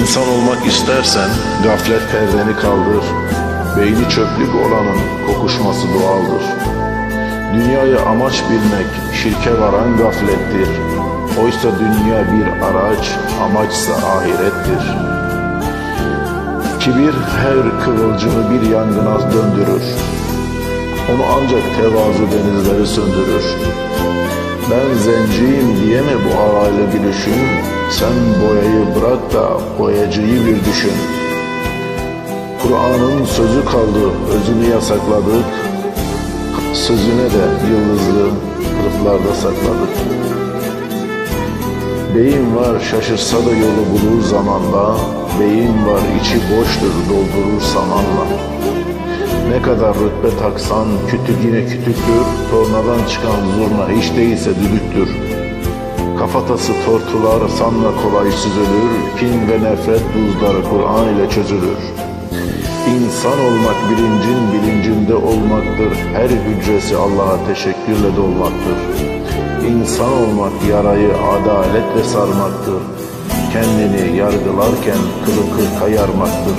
İnsan olmak istersen gaflet perdeni kaldır. Beyni çöplük olanın kokuşması doğaldır. Dünyayı amaç bilmek şirke varan gaflettir. Oysa dünya bir araç, amaçsa ahirettir. Kibir her kıvılcımı bir yangına döndürür. Onu ancak tevazu denizleri söndürür. Ben zenciyim diye mi bu alaylı gülüşün? Sen boyayı bırak da boyacıyı bir düşün. Kur'an'ın sözü kaldı, özünü yasakladık. Sözüne de yıldızlı kılıflarda sakladık. Beyin var şaşırsa da yolu bulur zamanla. Beyin var içi boştur doldurur samanla. Ne kadar rütbe taksan kütük yine kütüktür. Tornadan çıkan zurna hiç değilse düdüktür. Kafatası tortular sanla kolay süzülür. Kin ve nefret buzları Kur'an ile çözülür. İnsan olmak bilincin bilincinde olmaktır. Her hücresi Allah'a teşekkürle dolmaktır. İnsan olmak yarayı adaletle sarmaktır. Kendini yargılarken kılı kırka yarmaktır.